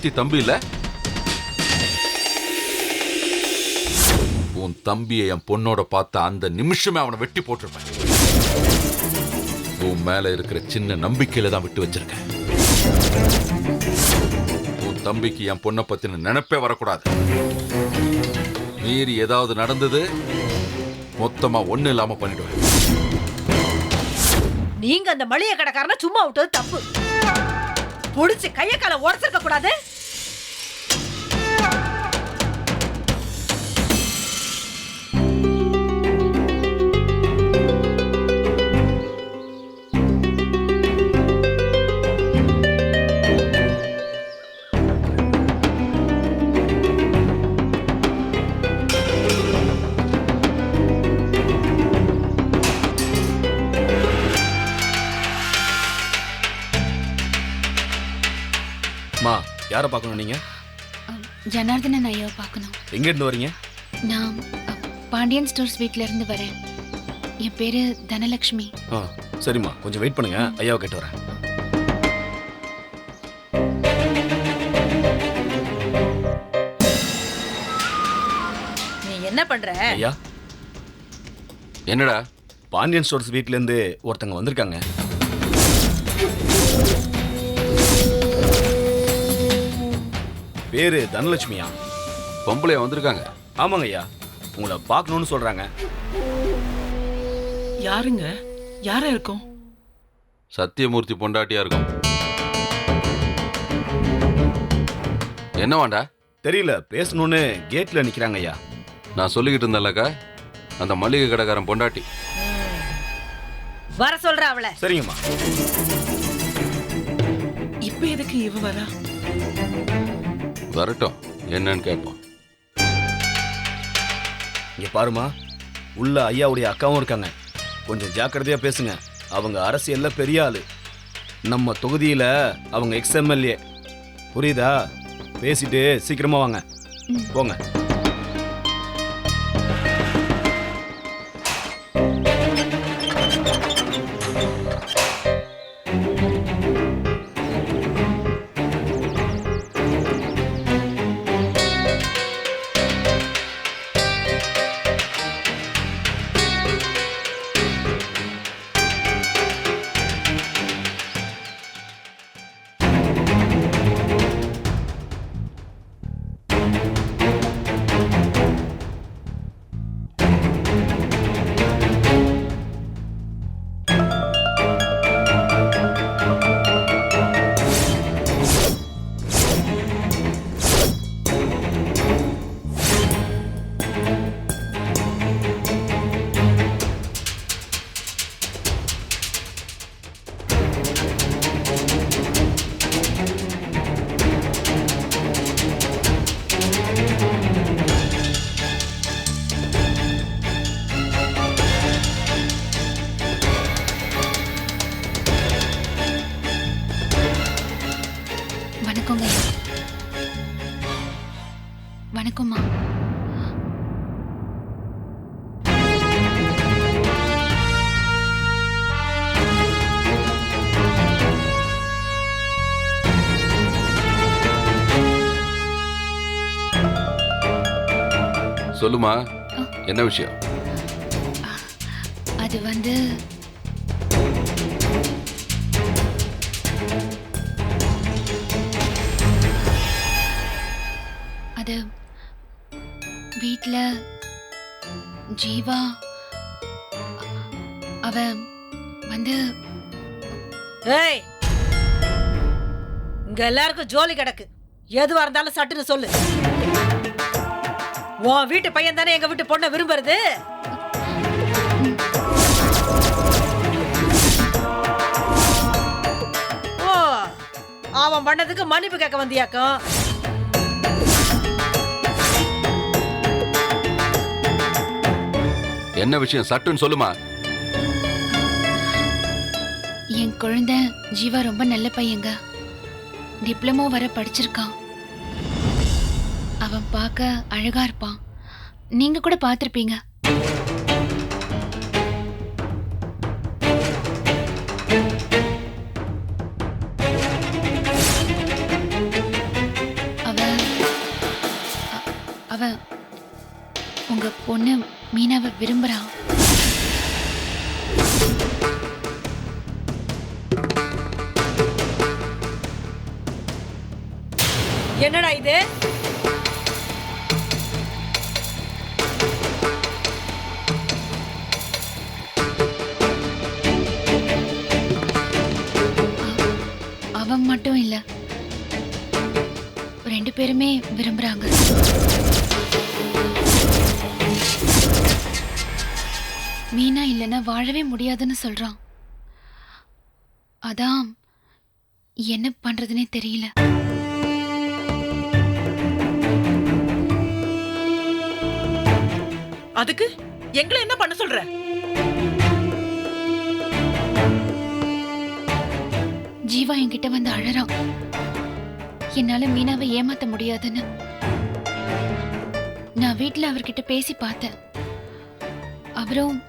இவன் அந்த தம்பி இல்ல உன் தம்பியை என் பொண்ணோட பார்த்த அந்த நிமிஷமே அவனை வெட்டி போட்டிருப்பேன். உன் மேல இருக்கிற சின்ன நம்பிக்கையில தான் விட்டு வச்சிருக்கேன். உன் தம்பிக்கு என் பொண்ணை பத்தின நினைப்பே வரக்கூடாது. மீறி ஏதாவது நடந்தது மொத்தமா ஒண்ணு இல்லாம பண்ணிடுவேன். நீங்க அந்த மளிகை கடைக்காரனை சும்மா விட்டது தப்பு. புடிச்சு கைய கால உடச்சிருக்க கூடாது. யாரை பார்க்கணும் நீங்க? ஜனார்தனன் ஐயாவை பார்க்கணும். எங்க இருந்து வரீங்க? நான் பாண்டியன் ஸ்டோர்ஸ் வீட்ல இருந்து வரேன். என் பேரு தனலக்ஷ்மி. ஆ சரிம்மா. கொஞ்சம் வெயிட் பண்ணுங்க. ஐயாவை கேட்டு வரேன். நீ என்ன பண்ற? ஐயா. என்னடா? பாண்டியன் ஸ்டோர்ஸ் வீட்ல இருந்து ஒருத்தங்க வந்திருக்காங்க. பேரு தனலட்சுமியா? பொம்பளைய வந்திருக்காங்க. ஆமாங்க ஐயா உங்களை பார்க்கணும்னு சொல்றாங்க. யாருங்க? யாரா இருக்கும்? சத்தியமூர்த்தி பொண்டாட்டியா இருக்கும். என்ன வேண்டா? தெரியல பேசணும்னு கேட்ல நிக்கிறாங்க ஐயா நான் சொல்லிக்கிட்டு இருந்தேன்லக்கா அந்த மளிகை கடைக்காரன் பொண்டாட்டி. வர சொல்ற அவளை. சரிங்கம்மா. இப்ப எதுக்கு இவ வரா? வரட்டும். என்னன்னு கேட்போம். இங்க பாருமா உள்ள ஐயாவுடைய அக்காவும் இருக்காங்க. கொஞ்சம் ஜாக்கிரதையா பேசுங்க. அவங்க அரசியல்ல பெரிய ஆளு. நம்ம தொகுதியில அவங்க எக்ஸ்எம்எல்ஏ புரியுதா? பேசிட்டு சீக்கிரமா வாங்க. போங்க. சொல்லுமா. என்ன விஷயம்? அது வந்து அது வீட்ல ஜீவா அவ வந்து ஏய் இங்க எல்லாருக்கும் ஜோலி கிடக்கு. எதுவா இருந்தாலும் சட்டுன்னு சொல்லு. உன் வீட்டு பையன் தானே எங்க வீட்டு பொண்ணை விரும்புறது? ஓ அவன் பண்ணதுக்கு மன்னிப்பு கேட்க வந்தியாக்கும் என்ன விஷயம்? சட்டுன்னு சொல்லுமா? என் குழந்தை ஜீவா ரொம்ப நல்ல பையங்க. டிப்ளமோ வர படிச்சிருக்கான். பார்க்க அழகா இருப்பான். நீங்க கூட பார்த்துருப்பீங்க. அவ உங்க பொண்ணு மீனாவை விரும்புறான் என்னடா இது? அவன் மட்டும் இல்ல. ரெண்டு பேருமே விரும்புறாங்க. மீனா இல்லைன்னா வாழவே முடியாதுன்னு சொல்றான். அதான் என்ன பண்றதுனே தெரியல. அதுக்கு எங்களை என்ன பண்ண சொல்ற? ஜீவா என்கிட்ட வந்து அழறான் என்னால மீனாவை ஏமாத்த முடியாதுன்னு. நான் வீட்டில் அவர்கிட்ட பேசி பார்த்தேன். அவரும்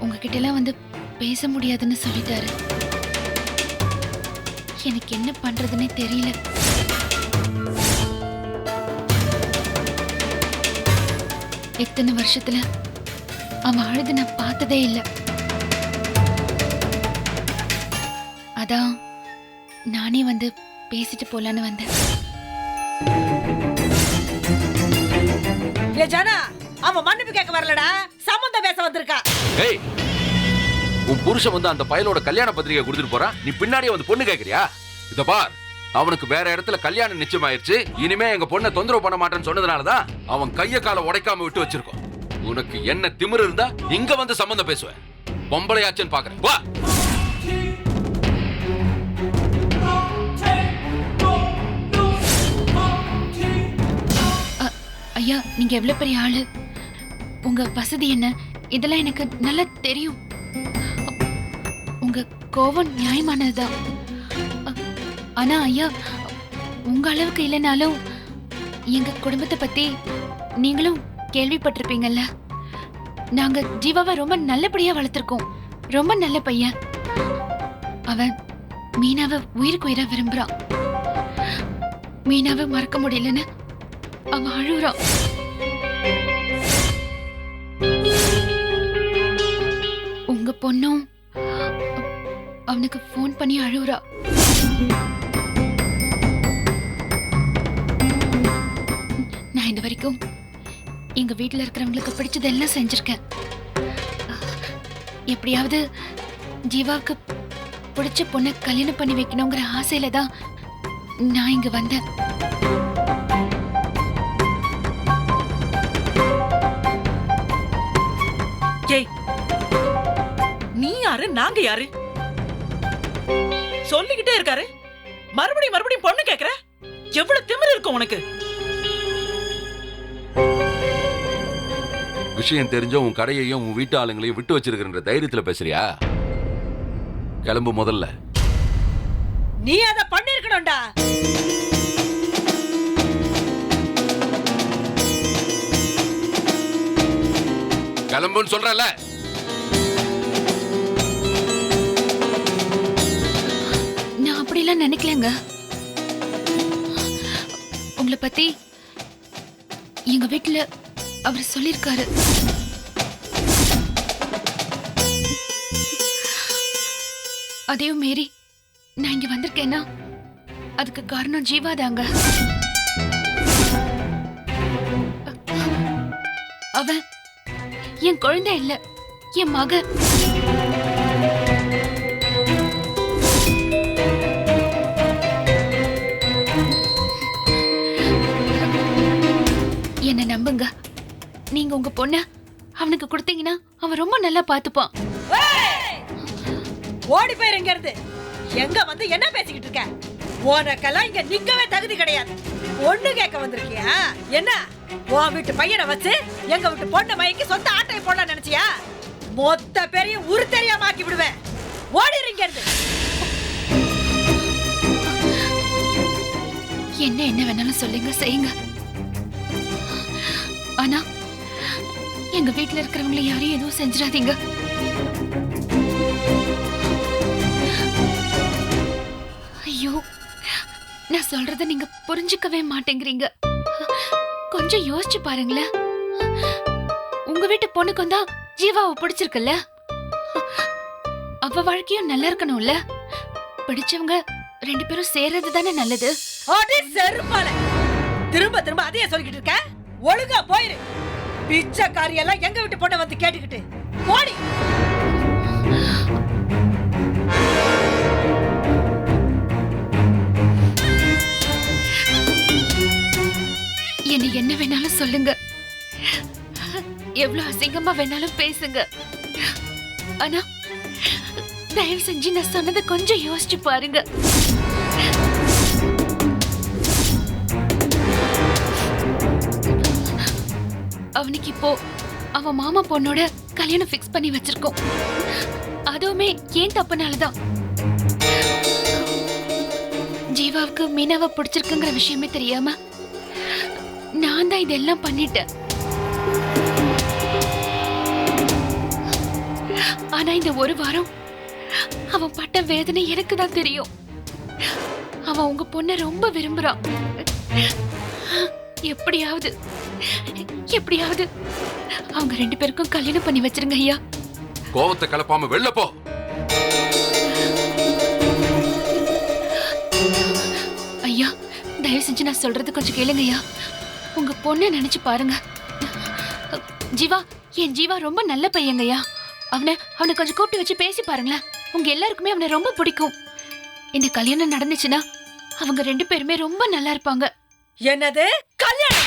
உங்ககிட்டலாம் வந்து பேச முடியாதுன்னு சொல்லிட்டாரு. எனக்கு என்ன பண்றதுன்னே தெரியல. இத்தனை வருஷத்துல அவன் அழுது நான் பார்த்ததே இல்லை. அதான் நானே வந்து பேசிட்டு போலான்னு வந்தேன். ஏ ஜனா அவன் மன்னிப்பு கேட்க வரலடா. சம்மந்தம் பேச வந்திருக்கா. ஏய் உன் புருஷன் வந்து அந்த பயலோட கல்யாண பத்திரிகை கொடுத்துட்டு போறான். நீ பின்னாடியே வந்து பொண்ணு கேக்குறியா? இத பார் அவனுக்கு வேற இடத்துல கல்யாணம் நிச்சயமாயிருச்சு. இனிமே எங்க பொண்ணை தொந்தரவு பண்ண மாட்டேன்னு சொன்னதுனாலதான் அவன் கைய காலை உடைக்காம விட்டு வச்சிருக்கோம். உனக்கு என்ன திமிரு இருந்தா இங்க வந்து சம்மந்தம் பேசுவேன். பொம்பளையாச்சுன்னு பாக்குறேன். வா. ஐயா நீங்க எவ்வளவு பெரிய ஆளு? உங்க வசதி என்ன? இதெல்லாம் எனக்கு நல்லா தெரியும். உங்க கோவம் நியாயமானதுதான் ஆனா ஐயா உங்க அளவுக்கு இல்லைனாலும் எங்க குடும்பத்தை பத்தி நீங்களும் கேள்விப்பட்டிருப்பீங்கல்ல? நாங்க ஜீவாவை ரொம்ப நல்லபடியா வளர்த்துருக்கோம். ரொம்ப நல்ல பையன். அவன் மீனாவை உயிருக்கு உயிரா விரும்புறான். மீனாவை மறக்க முடியலன்னு அவன் அழுகுறான் உங்க பொண்ணும் அவனுக்கு ஃபோன் பண்ணி அழுகுறா. நான் இந்த வரைக்கும் எங்க வீட்டில் இருக்கிறவங்களுக்கு பிடிச்சதெல்லாம் செஞ்சிருக்கேன். எப்படியாவது ஜீவாவுக்கு பிடிச்ச பொண்ணை கல்யாணம் பண்ணி வைக்கணுங்கிற ஆசையில தான் நான் இங்க வந்தேன். யாரு நாங்க யாரு? சொல்லிக்கிட்டே இருக்காரு. மறுபடியும் மறுபடியும் பொண்ணு கேக்குற? எவ்வளவு திமிரு இருக்கும் உனக்கு? விஷயம் தெரிஞ்ச உன் கடையையும் உன் வீட்டு ஆளுங்களையும் விட்டு வச்சிருக்கிற தைரியத்துல பேசுறியா? கிளம்பு முதல்ல. நீ அதை பண்ணிருக்கணும்டா கிளம்புன்னு சொல்றல அப்படிலாம் நினைக்கலங்க. உங்களை பத்தி எங்க வீட்டுல அவர் சொல்லியிருக்காரு. அதையும் மீறி நான் இங்க வந்திருக்கேன்னா அதுக்கு காரணம் ஜீவா தாங்க அவன் என் குழந்தை இல்ல என் மகன் நம்புங்க. நீங்க உங்க பொண்ண அவனுக்கு கொடுத்தீங்கன்னா அவன் ரொம்ப நல்லா பாத்துப்பான் ஓடி போயிரு இங்க இருந்து எங்க வந்து என்ன பேசிக்கிட்டு இருக்க? உனக்கெல்லாம் இங்க நிக்கவே தகுதி கிடையாது. பொண்ணு கேட்க வந்திருக்கியா? என்ன? உன் வீட்டு பையனை வச்சு எங்க வீட்டு பொண்ணை மயக்கி சொந்த ஆட்டையை போட நினைச்சியா? மொத்த பேரையும் உரு தெரியாம ஆக்கி விடுவேன். ஓடிரு இங்க இருந்து என்ன என்ன வேணாலும் சொல்லுங்க செய்யுங்க. ஆனா எங்க வீட்டுல இருக்கிறவங்களை யாரையும் எதுவும் செஞ்சிடாதீங்க. ஐயோ நான் சொல்றத நீங்க புரிஞ்சுக்கவே மாட்டேங்கிறீங்க. கொஞ்சம் யோசிச்சு பாருங்களேன். உங்க வீட்டு பொண்ணுக்கு வந்தா ஜீவாவை பிடிச்சிருக்குல்ல? அவ வாழ்க்கையும் நல்லா இருக்கணும்ல? பிடிச்சவங்க ரெண்டு பேரும் சேர்றது தானே நல்லது திரும்ப திரும்ப அதையே சொல்லிக்கிட்டு இருக்க? ஒழுங்கா போயிரு. பிச்சைக்காரி காரியெல்லாம் எங்க விட்டு பொண்ணை வந்து கேட்டுக்கிட்டு? போடி என்னை என்ன வேணாலும் சொல்லுங்க. எவ்வளவு அசிங்கமா வேணாலும் பேசுங்க. ஆனா தயவு செஞ்சு நான் சொன்னதை கொஞ்சம் யோசிச்சு பாருங்க. அவனுக்கு இப்போ அவன் மாமா பொண்ணோட கல்யாணம் ஃபிக்ஸ் பண்ணி வச்சிருக்கோம். அதுவுமே ஏன் தப்புனாலதான்? ஜீவாவுக்கு மீனாவை பிடிச்சிருக்குங்கிற விஷயமே தெரியாம நான் தான் இதெல்லாம் பண்ணிட்டேன். ஆனா இந்த ஒரு வாரம் அவன் பட்ட வேதனை எனக்கு தான் தெரியும். அவன் உங்க பொண்ணை ரொம்ப விரும்புறான். எப்படியாவது எப்படியாவது அவங்க ரெண்டு பேருக்கும் கல்யாணம் பண்ணி வச்சிருங்க ஐயா. கோவத்தை கலப்பாம வெளில போ. ஐயா தயவு செஞ்சு நான் சொல்றது கொஞ்சம் கேளுங்க ஐயா. உங்க பொண்ணை நினைச்சு பாருங்க. ஜீவா என் ஜீவா ரொம்ப நல்ல பையங்கய்யா அவனை அவனை கொஞ்சம் கூப்பிட்டு வச்சு பேசி பாருங்களேன். உங்க எல்லாருக்குமே அவனை ரொம்ப பிடிக்கும். இந்த கல்யாணம் நடந்துச்சுன்னா அவங்க ரெண்டு பேருமே ரொம்ப நல்லா இருப்பாங்க. என்னது? கல்யாணம்?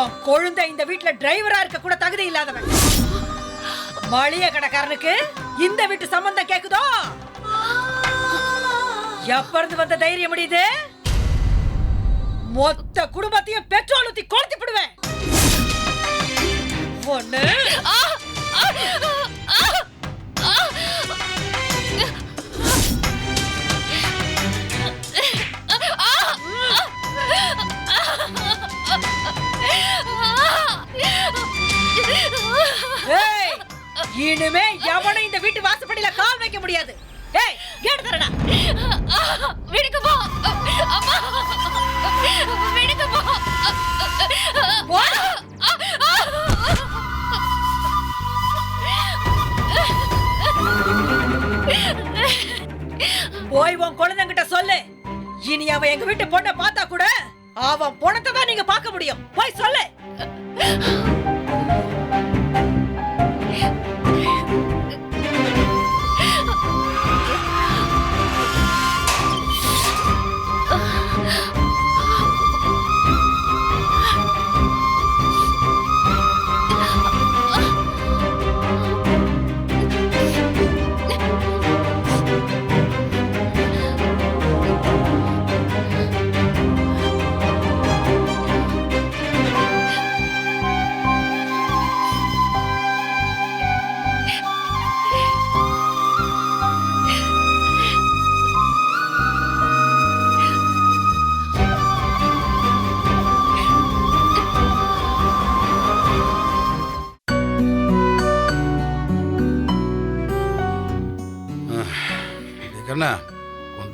உன் கொழுந்த இந்த வீட்டுல டிரைவரா இருக்க கூட தகுதி இல்லாதவன். மளிகை கடைக்காரனுக்கு இந்த வீட்டு சம்பந்தம் கேக்குதோ? எப்ப இருந்து வந்த தைரியம் முடியுது? மொத்த குடும்பத்தையும் பெட்ரோல் ஊத்தி கொளுத்தி விடுவேன். ஒண்ணு. முடியாது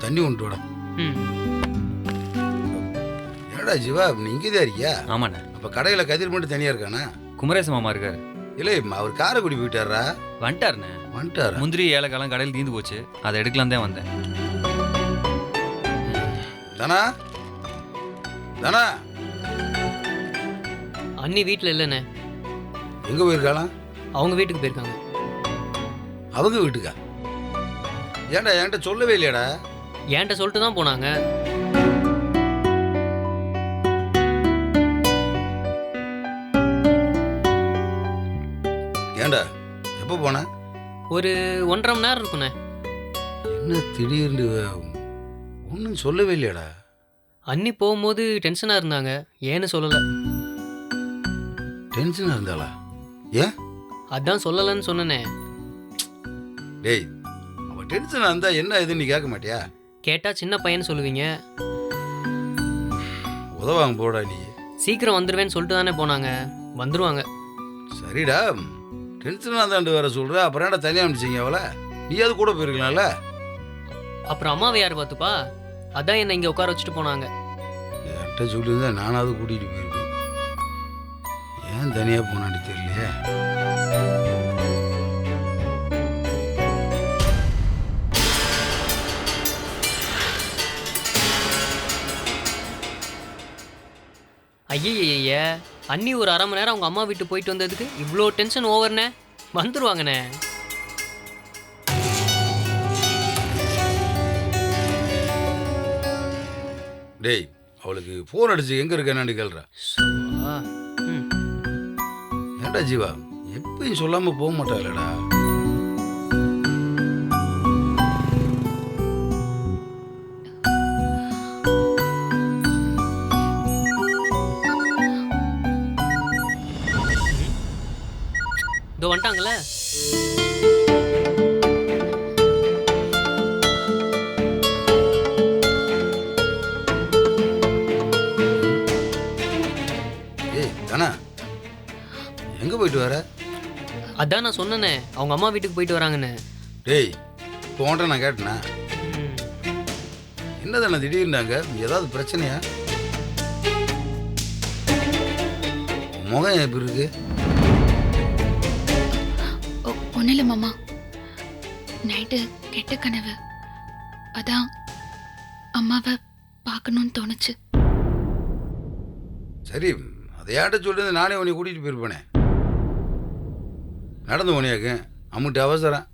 தண்ணி கொண்டு வாடா. ம். என்னடா ஜீவா நீ இங்கே தான் இருக்கியா? ஆமாண்ணே. அப்போ கடையில் கதிர் மட்டும் தனியாக இருக்கானா? குமரேச மாமா இருக்காரு. இல்லை அவர் காரைக்குடி போயிட்டாரா? வந்துட்டாருண்ணே. வந்துட்டாரா? முந்திரி ஏலக்காலம் கடையில் தீந்து போச்சு. அதை எடுக்கலாம் தான் வந்தேன். தானா? தானா? அண்ணி வீட்டில் இல்லைண்ணே. எங்கே போயிருக்காளாம் அவங்க வீட்டுக்கு போயிருக்காங்க. அவங்க வீட்டுக்கா? ஏன்டா என்கிட்ட சொல்லவே இல்லையாடா? என்கிட்ட சொல்லிட்டு தான் போனாங்க. ஏன்டா? எப்போ போன? ஒரு ஒன்றரை மணி நேரம் இருக்குண்ணே. என்ன திடீர்னு ஒன்றும் சொல்லவே இல்லையாடா. அண்ணி போகும்போது டென்ஷனாக இருந்தாங்க. ஏன்னு சொல்லலை. டென்ஷனாக இருந்தாளா? ஏன்? அதான் சொல்லலைன்னு சொன்னனே. டேய் அவள் டென்ஷனாக இருந்தா என்ன இதுன்னு நீ கேட்க மாட்டியா? கேட்டால் சின்ன பையன்னு சொல்லுவீங்க. உதவாங்க போடா நீ. சீக்கிரம் வந்துடுவேன்னு சொல்லிட்டு தானே போனாங்க. வந்துருவாங்க. சரிடா. டென்ஷனாக தாண்டு வேற சொல்ற அப்புறம் ஏன்டா தனியாக அனுப்பிச்சிங்க அவளை? நீ அது கூட போயிருக்கலாம்ல. அப்புறம் அம்மாவை யார் பார்த்துப்பா? அதான் என்னை இங்கே உட்கார வச்சுட்டு போனாங்க. என்கிட்ட சொல்லியிருந்தா நானாவது கூட்டிகிட்டு போயிருப்பேன். ஏன் தனியாக போனான்னு தெரியலையே? ஐயய்ய. அண்ணி ஒரு அரை மணி நேரம் அவங்க அம்மா வீட்டு போயிட்டு வந்ததுக்கு இவ்வளோ டென்ஷன் ஓவர்ண்ணே வந்துருவாங்கண்ணே. டேய் அவளுக்கு ஃபோன் அடிச்சு எங்கே இருக்க என்னன்னு கேள்றா ஏன்டா ஜீவா? எப்பயும் சொல்லாமல் போக மாட்டாளடா. வந்துட்டாங்களே ஏய் தானா? எங்கே போயிட்டு வர? அதான் நான் சொன்னேனே அவங்க அம்மா வீட்டுக்கு போயிட்டு வராங்கன்னு. டேய் உன்ட்ட நான் கேட்டேனா. என்ன தானே திடீர்னாங்க ஏதாவது பிரச்சனையா? முகம் எப்படி இருக்கு? ஒன்றும் இல்லை மாமா. நைட்டு கெட்ட கனவு. அதான் அம்மாவை பார்க்கணும்னு தோணுச்சு. சரி அதை யார்கிட்ட சொல்லிருந்து நானே உன்னை கூட்டிகிட்டு போயிருப்பேனே. நடந்து உனையாக்கு அம்முட்டு அவசரம்.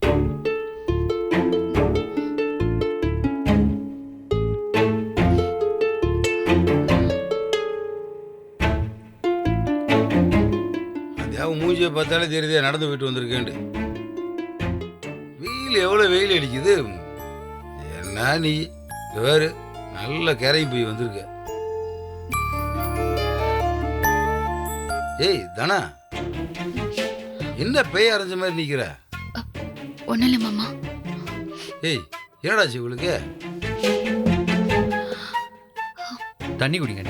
அதையாவது மூஞ்சியை பார்த்தாலே தெரியுதே நடந்து போயிட்டு வந்திருக்கேன்ட்டு. வெயில் எவ்வளோ வெயில் அடிக்குது? என்ன நீ? வேறு நல்ல கரையும் போய் வந்திருக்க. ஏய் தனா என்ன பேய் அரைஞ்ச மாதிரி நிக்கிற? ஒன்றும் இல்லை மாமா. ஏய் என்னடாச்சு இவளுக்கு? தண்ணி குடிங்க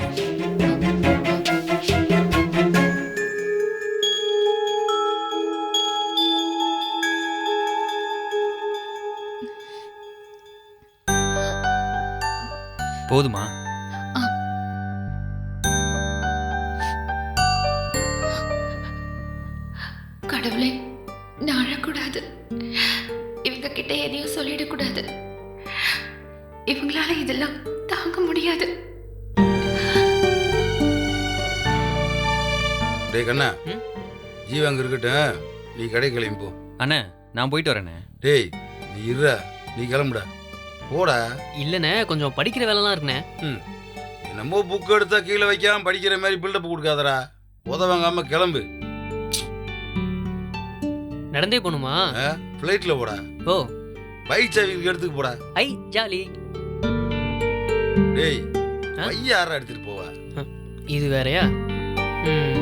போதுமா? கடவுளே நான் அழக்கூடாது. இவங்க கிட்ட எதையும் சொல்லிடக்கூடாது. இவங்களால இதெல்லாம் தாங்க முடியாது. டேய் கண்ணா? ஜீவா அங்க இருக்கட்டும். நீ கடை கிளம்பி போ. அண்ணே நான் போயிட்டு வரேண்ணே. டேய் நீ இருடா. நீ கிளம்புடா. போடா. இல்லைண்ணே கொஞ்சம் படிக்கிற வேலைலாம் இருக்குண்ணே. என்னமோ புக் எடுத்தா கீழே வைக்காம படிக்கிற மாதிரி பில்டப் கொடுக்காதடா. உதவாங்காம கிளம்பு. நடந்தே போகணுமா? ஃப்ளைட்டில் போடா. ஓ. பைக் சாவி எடுத்துக்கு போடா. ஐ ஜாலி. டேய் ஆ? பைய யாரா எடுத்துட்டு போவா? இது வேறயா? ம்.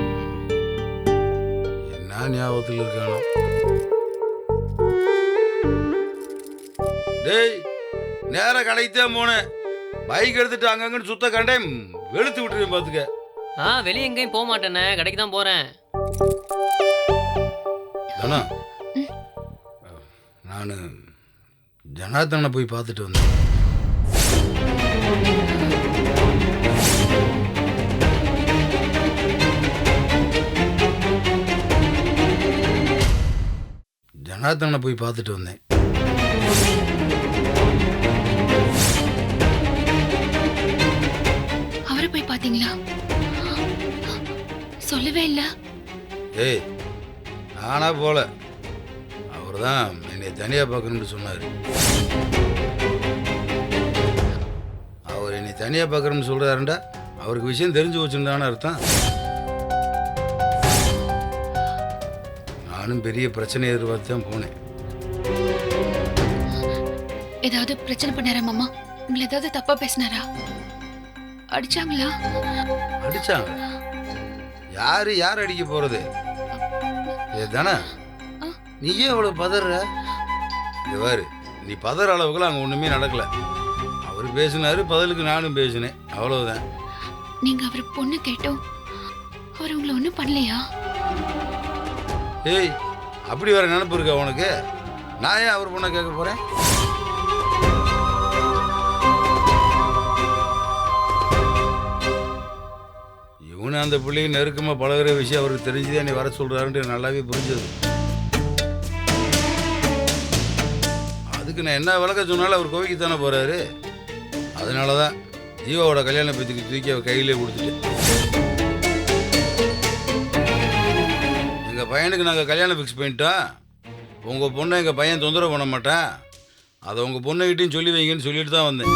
என்ன ஞாபகத்தில் இருக்கானோ? டேய் நேரா கடைக்குத்தான் போனேன். பைக் எடுத்துட்டு அங்கங்கன்னு சுத்த கண்டேன் வெளுத்து விட்டுருவேன் பார்த்துக்க ஆ வெளியே எங்கேயும் போக மாட்டேண்ணே கடைக்கு தான் போகிறேன் தானா நான் ஜனார்தனை போய் பார்த்துட்டு வந்தேன். ஜனார்தனை போய் பார்த்துட்டு வந்தேன். பாத்தீங்களா? சொல்லவே இல்லை. ஏய் நானா போல. அவர் தான் என்னை தனியாக பார்க்கணும்னு சொன்னார். அவர் என்னை தனியாக பார்க்குறேன்னு சொல்கிறாருண்டா அவருக்கு விஷயம் தெரிஞ்சு வச்சுருந்தான்னு அர்த்தம். நானும் பெரிய பிரச்சனையை எதிர்பார்த்து தான் போனேன். ஏதாவது பிரச்சனை பண்ணாரா மாமா? உங்களை ஏதாவது தப்பா பேசினாரா? அடிச்சாங்களா? அடிச்சாங்க. யாரு யார் அடிக்க போறது? ஏ தானே நீ ஏன் அவ்வளவு பதற? பாரு நீ பதற அளவுக்குலாம் அங்கே ஒன்றுமே நடக்கல. அவர் பேசினாரு பதிலுக்கு நானும் பேசினேன். அவ்வளவுதான். நீங்க அவர் பொண்ணு கேட்டும். அவர் உங்களை ஒன்றும் பண்ணலையா? ஏய் அப்படி வேற நினப்பு இருக்கா உனக்கு? நான் ஏன் அவர் பொண்ணை கேட்க போறேன்? இவனு அந்த பிள்ளைக்கு நெருக்கமாக பழகுற விஷயம் அவருக்கு தெரிஞ்சுதான் நீ வர சொல்கிறாருன்ட்டு எனக்கு நல்லாவே புரிஞ்சது. அதுக்கு நான் என்ன விளக்க சொன்னாலும் அவர் கோவிக்கு தானே போகிறாரு அதனால தான் ஜீவாவோட கல்யாண பத்திரிக்கை தூக்கி அவர் கையிலே கொடுத்துட்டு எங்கள் பையனுக்கு நாங்கள் கல்யாணம் ஃபிக்ஸ் பண்ணிட்டோம். உங்கள் பொண்ணை எங்கள் பையன் தொந்தரவு பண்ண மாட்டேன். அதை உங்கள் பொண்ணுக்கிட்டையும் சொல்லி வைங்கன்னு சொல்லிட்டு தான் வந்தேன்.